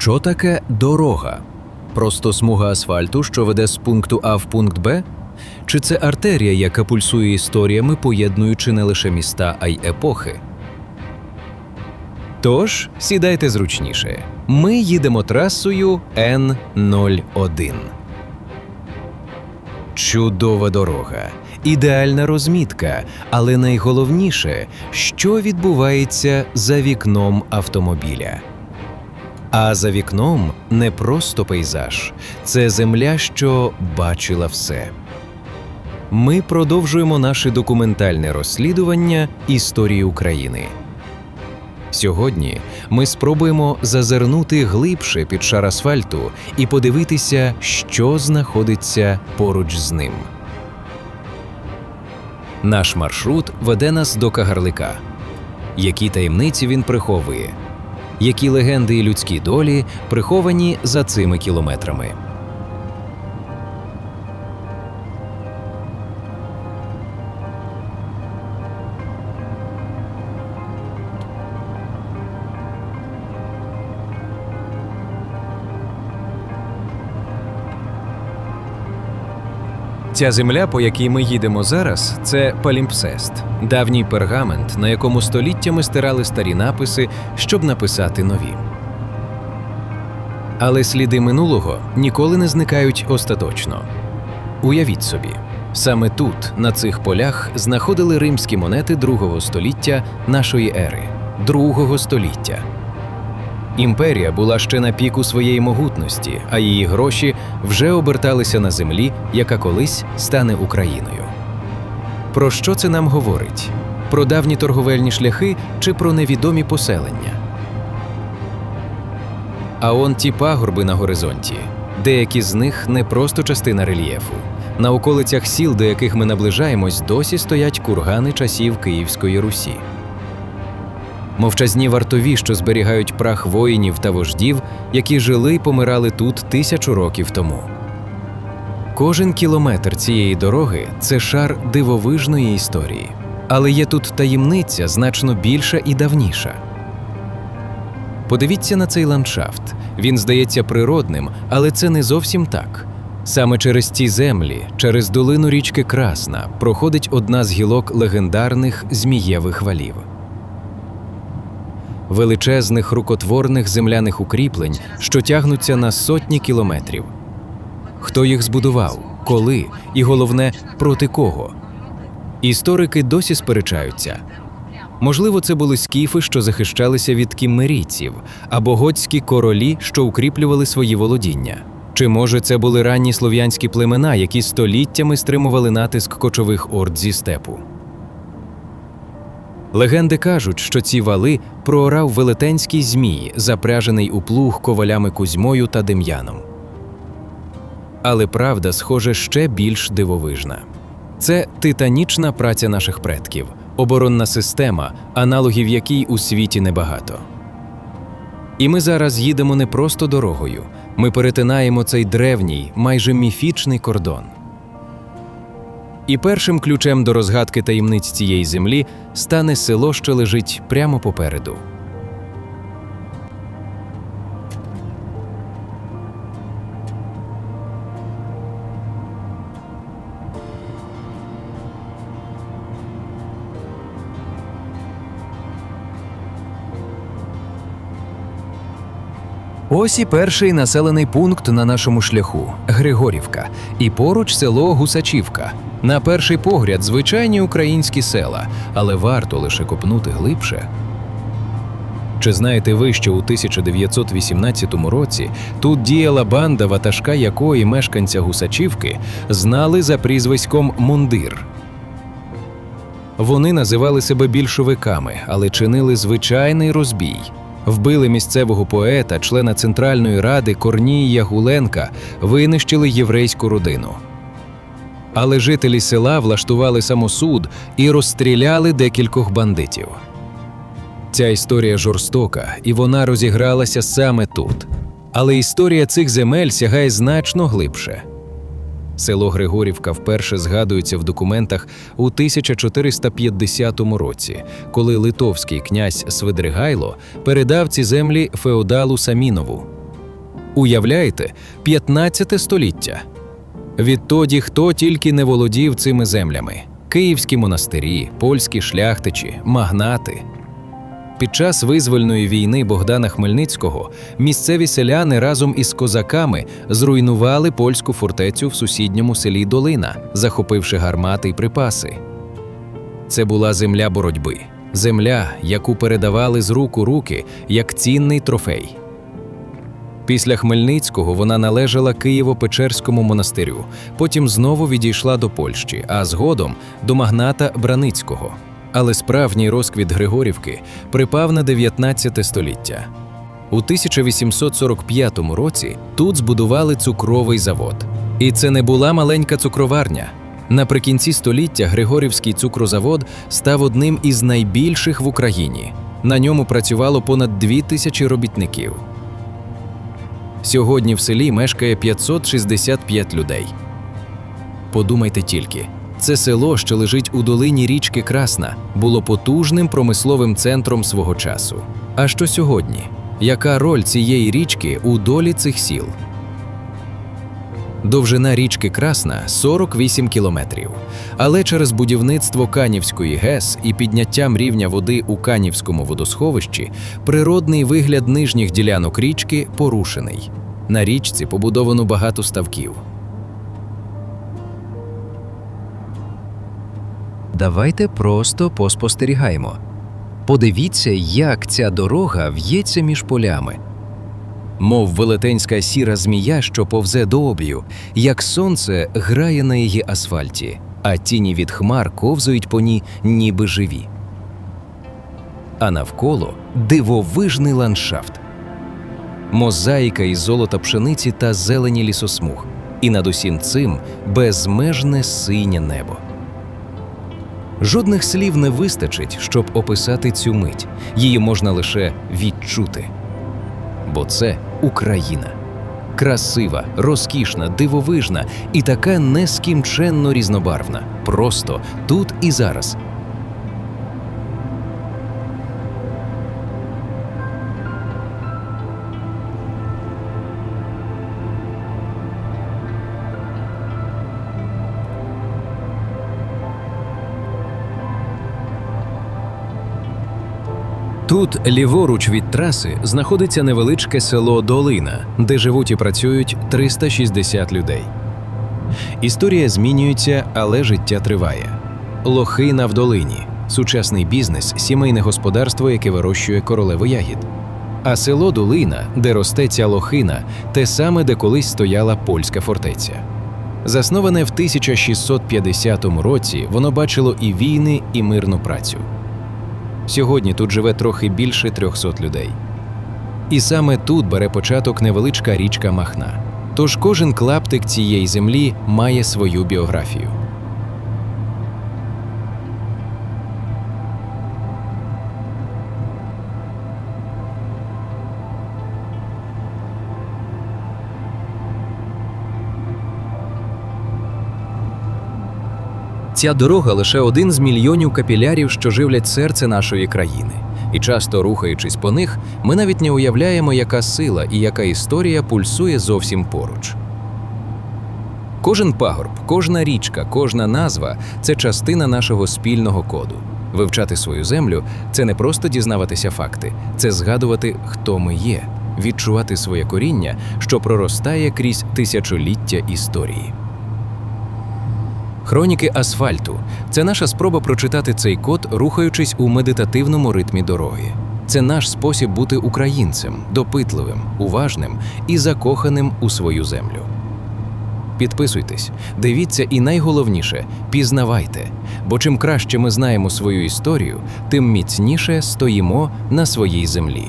Що таке дорога? Просто смуга асфальту, що веде з пункту А в пункт Б? Чи це артерія, яка пульсує історіями, поєднуючи не лише міста, а й епохи? Тож, сідайте зручніше. Ми їдемо трасою Н01. Чудова дорога, ідеальна розмітка, але найголовніше, що відбувається за вікном автомобіля. А за вікном не просто пейзаж, це земля, що бачила все. Ми продовжуємо наше документальне розслідування історії України. Сьогодні ми спробуємо зазирнути глибше під шар асфальту і подивитися, що знаходиться поруч з ним. Наш маршрут веде нас до Кагарлика. Які таємниці він приховує? Які легенди і людські долі приховані за цими кілометрами? Ця земля, по якій ми їдемо зараз, це палімпсест, давній пергамент, на якому століттями стирали старі написи, щоб написати нові. Але сліди минулого ніколи не зникають остаточно. Уявіть собі, саме тут, на цих полях, знаходили римські монети другого століття нашої ери, другого століття. Імперія була ще на піку своєї могутності, а її гроші вже оберталися на землі, яка колись стане Україною. Про що це нам говорить? Про давні торговельні шляхи чи про невідомі поселення? А он ті пагорби на горизонті. Деякі з них не просто частина рельєфу. На околицях сіл, до яких ми наближаємось, досі стоять кургани часів Київської Русі. Мовчазні вартові, що зберігають прах воїнів та вождів, які жили й помирали тут тисячу років тому. Кожен кілометр цієї дороги це шар дивовижної історії. Але є тут таємниця значно більша і давніша. Подивіться на цей ландшафт. Він здається природним, але це не зовсім так. Саме через ці землі, через долину річки Красна, проходить одна з гілок легендарних змієвих валів величезних рукотворних земляних укріплень, що тягнуться на сотні кілометрів. Хто їх збудував, коли і головне, проти кого? Історики досі сперечаються. Можливо, це були скіфи, що захищалися від кіммерійців, або готські королі, що укріплювали свої володіння. Чи може це були ранні слов'янські племена, які століттями стримували натиск кочових орд зі степу? Легенди кажуть, що ці вали проорав велетенський змій, запряжений у плуг ковалями Кузьмою та Дем'яном. Але правда, схоже, ще більш дивовижна. Це титанічна праця наших предків, оборонна система, аналогів якій у світі небагато. І ми зараз їдемо не просто дорогою, ми перетинаємо цей древній, майже міфічний кордон. І першим ключем до розгадки таємниць цієї землі стане село, що лежить прямо попереду. Ось і перший населений пункт на нашому шляху Григорівка, і поруч село Гусачівка. На перший погляд, звичайні українські села, але варто лише копнути глибше. Чи знаєте ви, що у 1918 році тут діяла банда, ватажка якої мешканця Гусачівки знали за прізвиськом Мундир? Вони називали себе більшовиками, але чинили звичайний розбій. Вбили місцевого поета, члена Центральної ради Корнія Гуленка, винищили єврейську родину. Але жителі села влаштували самосуд і розстріляли декількох бандитів. Ця історія жорстока, і вона розігралася саме тут. Але історія цих земель сягає значно глибше. Село Григорівка вперше згадується в документах у 1450 році, коли литовський князь Свидригайло передав ці землі феодалу Самінову. Уявляєте, 15 століття. Відтоді хто тільки не володів цими землями: київські монастирі, польські шляхтичі, магнати. Під час визвольної війни Богдана Хмельницького місцеві селяни разом із козаками зруйнували польську фортецю в сусідньому селі Долина, захопивши гармати й припаси. Це була земля боротьби, земля, яку передавали з рук у руки як цінний трофей. Після Хмельницького вона належала Києво-Печерському монастирю, потім знову відійшла до Польщі, а згодом до магната Браницького. Але справжній розквіт Григорівки припав на 19 століття. У 1845 році тут збудували цукровий завод. І це не була маленька цукроварня. Наприкінці століття Григорівський цукрозавод став одним із найбільших в Україні. На ньому працювало понад дві тисячі робітників. Сьогодні в селі мешкає 565 людей. Подумайте тільки, це село, що лежить у долині річки Красна, було потужним промисловим центром свого часу. А що сьогодні? Яка роль цієї річки у долі цих сіл? Довжина річки Красна 48 кілометрів. Але через будівництво Канівської ГЕС і підняттям рівня води у Канівському водосховищі природний вигляд нижніх ділянок річки порушений. На річці побудовано багато ставків. Давайте просто поспостерігаємо. Подивіться, як ця дорога в'ється між полями. Мов велетенська сіра змія, що повзе до обію, як сонце грає на її асфальті, а тіні від хмар ковзують по ній, ніби живі. А навколо дивовижний ландшафт. Мозаїка із золота пшениці та зелені лісосмуг, і над усім цим безмежне синє небо. Жодних слів не вистачить, щоб описати цю мить. Її можна лише відчути. Бо це Україна. Красива, розкішна, дивовижна і така нескінченно різнобарвна. Просто тут і зараз. Тут, ліворуч від траси, знаходиться невеличке село Долина, де живуть і працюють 360 людей. Історія змінюється, але життя триває. Лохина в долині сучасний бізнес, сімейне господарство, яке вирощує королеву ягід. А село Долина, де росте ця лохина, те саме, де колись стояла польська фортеця. Засноване в 1650 році, воно бачило і війни, і мирну працю. Сьогодні тут живе трохи більше 300 людей. І саме тут бере початок невеличка річка Махна. Тож кожен клаптик цієї землі має свою біографію. Ця дорога лише один з мільйонів капілярів, що живлять серце нашої країни. І часто рухаючись по них, ми навіть не уявляємо, яка сила і яка історія пульсує зовсім поруч. Кожен пагорб, кожна річка, кожна назва це частина нашого спільного коду. Вивчати свою землю це не просто дізнаватися факти, це згадувати, хто ми є, відчувати своє коріння, що проростає крізь тисячоліття історії. Хроніки асфальту це наша спроба прочитати цей код, рухаючись у медитативному ритмі дороги. Це наш спосіб бути українцем, допитливим, уважним і закоханим у свою землю. Підписуйтесь, дивіться і найголовніше пізнавайте. Бо чим краще ми знаємо свою історію, тим міцніше стоїмо на своїй землі.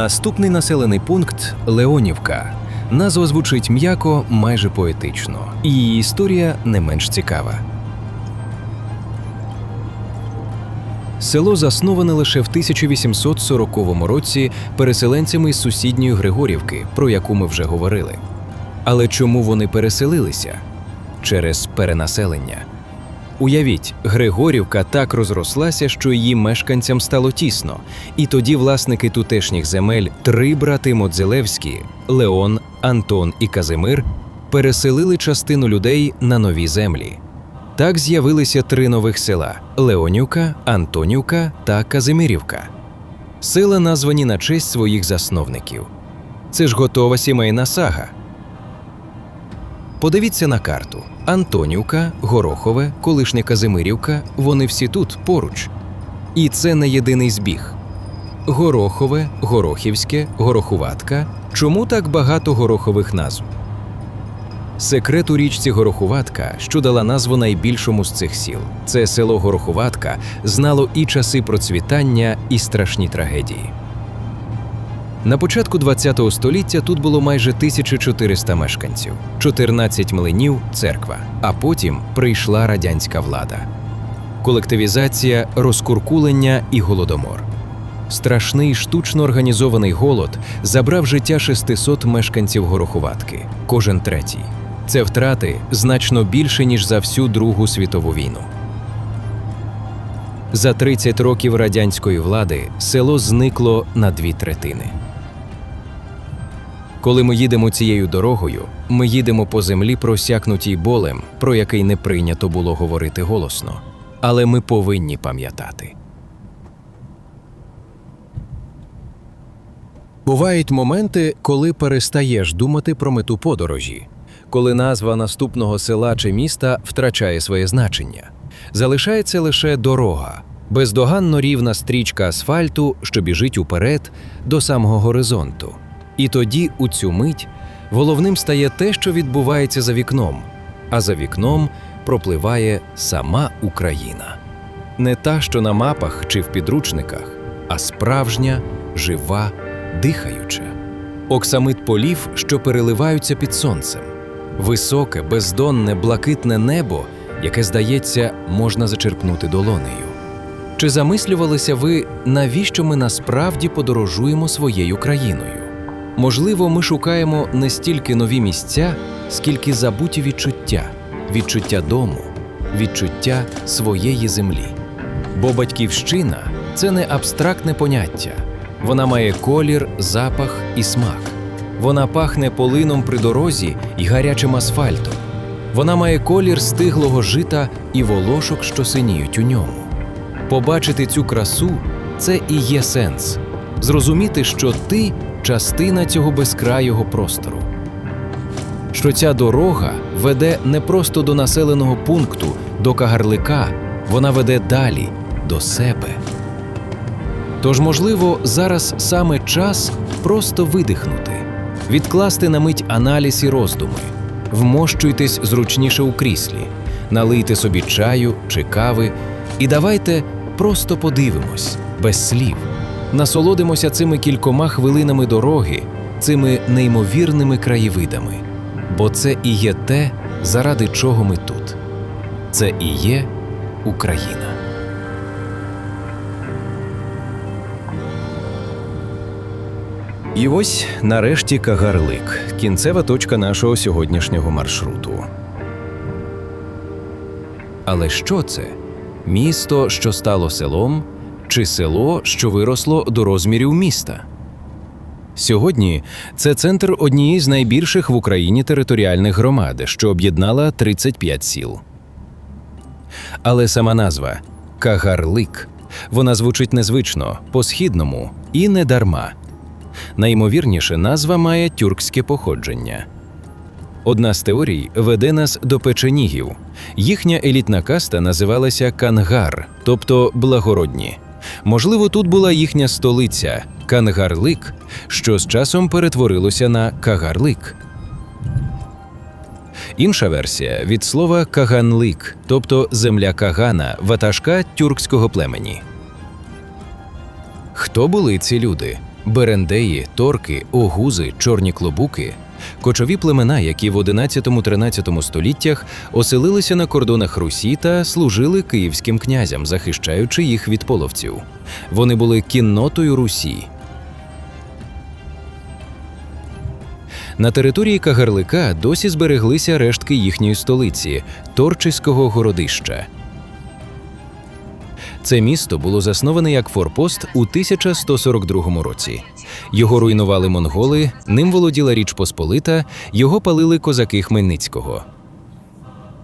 Наступний населений пункт Леонівка. Назва звучить м'яко, майже поетично, і її історія не менш цікава. Село засноване лише в 1840 році переселенцями з сусідньої Григорівки, про яку ми вже говорили. Але чому вони переселилися? Через перенаселення. Уявіть, Григорівка так розрослася, що її мешканцям стало тісно, і тоді власники тутешніх земель, три брати Модзелевські Леон, Антон і Казимир, переселили частину людей на нові землі. Так з'явилися три нових села: Леонівка, Антонівка та Казимирівка. Села названі на честь своїх засновників. Це ж готова сімейна сага. Подивіться на карту: Антонівка, Горохове, колишня Казимирівка вони всі тут поруч. І це не єдиний збіг. Горохове, Горохівське, Горохуватка. Чому так багато горохових назв? Секрет у річці Горохуватка, що дала назву найбільшому з цих сіл. Це село Горохуватка знало і часи процвітання, і страшні трагедії. На початку ХХ століття тут було майже 1400 мешканців, 14 млинів, церква. А потім прийшла радянська влада. Колективізація, розкуркулення і голодомор. Страшний штучно організований голод забрав життя 600 мешканців Горохуватки, кожен третій. Це втрати значно більше, ніж за всю Другу світову війну. За 30 років радянської влади село зникло на дві третини. Коли ми їдемо цією дорогою, ми їдемо по землі, просякнутій болем, про який не прийнято було говорити голосно. Але ми повинні пам'ятати. Бувають моменти, коли перестаєш думати про мету подорожі, коли назва наступного села чи міста втрачає своє значення. Залишається лише дорога, бездоганно рівна стрічка асфальту, що біжить уперед до самого горизонту. І тоді, у цю мить, головним стає те, що відбувається за вікном, а за вікном пропливає сама Україна. Не та, що на мапах чи в підручниках, а справжня, жива, дихаюча. Оксамит полів, що переливаються під сонцем, високе, бездонне, блакитне небо, яке, здається, можна зачерпнути долонею. Чи замислювалися ви, навіщо ми насправді подорожуємо своєю країною? Можливо, ми шукаємо не стільки нові місця, скільки забуті відчуття, відчуття дому, відчуття своєї землі. Бо батьківщина це не абстрактне поняття. Вона має колір, запах і смак. Вона пахне полином при дорозі і гарячим асфальтом. Вона має колір стиглого жита і волошок, що синіють у ньому. Побачити цю красу це і є сенс. Зрозуміти, що ти частина цього безкрайого простору. Що ця дорога веде не просто до населеного пункту, до кагарлика, вона веде далі до себе. Тож, можливо, зараз саме час просто видихнути, відкласти на мить аналіз і роздуми, вмощуйтесь зручніше у кріслі, налийте собі чаю чи кави, і давайте просто подивимось без слів, насолодимося цими кількома хвилинами дороги, цими неймовірними краєвидами. Бо це і є те, заради чого ми тут. Це і є Україна. І ось нарешті Кагарлик, кінцева точка нашого сьогоднішнього маршруту. Але що це? Місто, що стало селом, чи село, що виросло до розмірів міста? Сьогодні це центр однієї з найбільших в Україні територіальних громад, що об'єднала 35 сіл. Але сама назва Кагарлик вона звучить незвично, по-східному і не дарма. Найімовірніше, назва має тюркське походження. Одна з теорій веде нас до печенігів. Їхня елітна каста називалася Кангар, тобто благородні. Можливо, тут була їхня столиця Кангарлик, що з часом перетворилося на Кагарлик. Інша версія від слова Каганлик, тобто земля Кагана, ватажка тюркського племені. Хто були ці люди? берендеї, торки, огузи, чорні клобуки кочові племена, які в 11-13 століттях оселилися на кордонах Русі та служили київським князям, захищаючи їх від половців. Вони були кіннотою Русі. На території Кагарлика досі збереглися рештки їхньої столиці Торчиського городища. Це місто було засноване як форпост у 1142 році. Його руйнували монголи, ним володіла Річ Посполита, його палили козаки Хмельницького.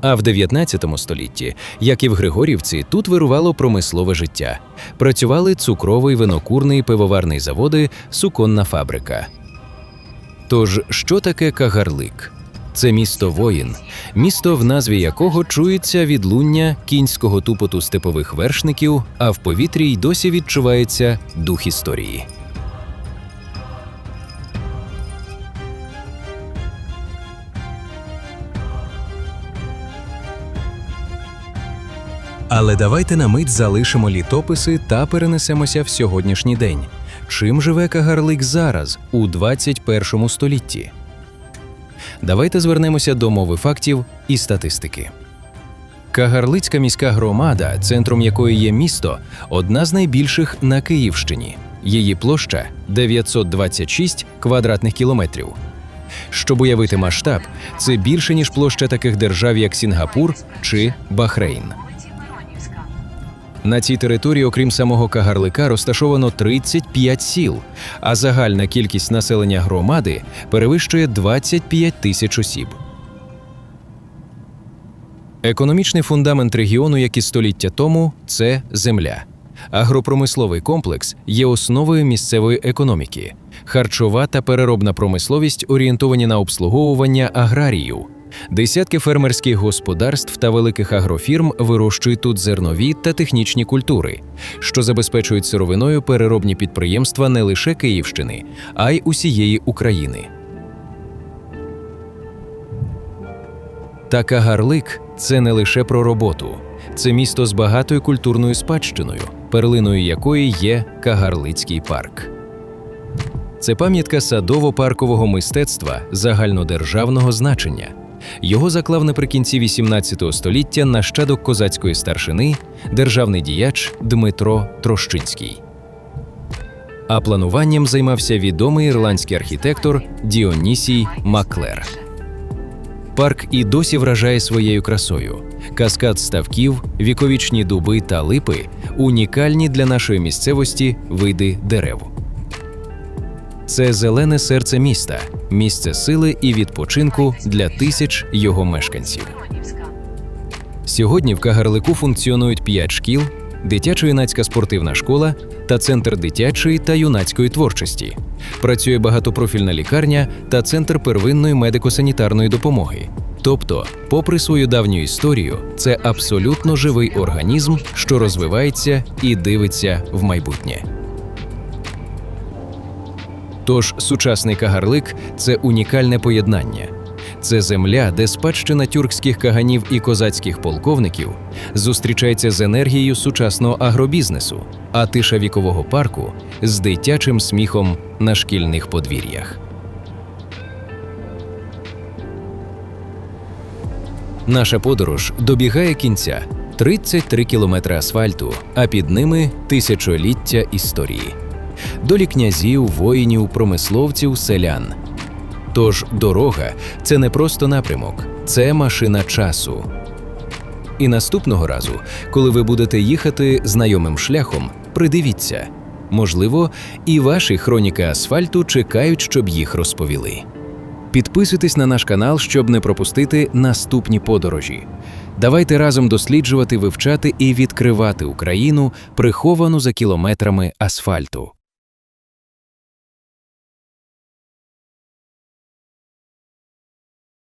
А в 19 столітті, як і в Григорівці, тут вирувало промислове життя. Працювали цукровий, винокурний, пивоварний заводи, суконна фабрика. Тож, що таке Кагарлик? Це місто воїн, місто, в назві якого чується відлуння кінського тупоту степових вершників, а в повітрі й досі відчувається дух історії. Але давайте на мить залишимо літописи та перенесемося в сьогоднішній день. Чим живе Кагарлик зараз, у 21 столітті? Давайте звернемося до мови фактів і статистики. Кагарлицька міська громада, центром якої є місто, одна з найбільших на Київщині. Її площа 926 квадратних кілометрів. Щоб уявити масштаб, це більше ніж площа таких держав, як Сінгапур чи Бахрейн. На цій території, окрім самого Кагарлика, розташовано 35 сіл, а загальна кількість населення громади перевищує 25 тисяч осіб. Економічний фундамент регіону, як і століття тому, це земля. Агропромисловий комплекс є основою місцевої економіки. Харчова та переробна промисловість орієнтовані на обслуговування аграріїв. Десятки фермерських господарств та великих агрофірм вирощують тут зернові та технічні культури, що забезпечують сировиною переробні підприємства не лише Київщини, а й усієї України. Та Кагарлик це не лише про роботу, це місто з багатою культурною спадщиною, перлиною якої є Кагарлицький парк. Це пам'ятка садово-паркового мистецтва загальнодержавного значення. Його заклав наприкінці XVIII століття нащадок козацької старшини, державний діяч Дмитро Трощинський. А плануванням займався відомий ірландський архітектор Діонісій Маклер. Парк і досі вражає своєю красою. Каскад ставків, віковічні дуби та липи унікальні для нашої місцевості види дерев. Це зелене серце міста, місце сили і відпочинку для тисяч його мешканців. Сьогодні в Кагарлику функціонують п'ять шкіл, дитячо-юнацька спортивна школа та центр дитячої та юнацької творчості. Працює багатопрофільна лікарня та центр первинної медико-санітарної допомоги. Тобто, попри свою давню історію, це абсолютно живий організм, що розвивається і дивиться в майбутнє. Тож сучасний Кагарлик це унікальне поєднання. Це земля, де спадщина тюркських каганів і козацьких полковників зустрічається з енергією сучасного агробізнесу, а тиша вікового парку з дитячим сміхом на шкільних подвір'ях. Наша подорож добігає кінця 33 кілометри асфальту, а під ними тисячоліття історії долі князів, воїнів, промисловців, селян. Тож дорога це не просто напрямок, це машина часу. І наступного разу, коли ви будете їхати знайомим шляхом, придивіться. Можливо, і ваші хроніки асфальту чекають, щоб їх розповіли. Підписуйтесь на наш канал, щоб не пропустити наступні подорожі. Давайте разом досліджувати, вивчати і відкривати Україну, приховану за кілометрами асфальту.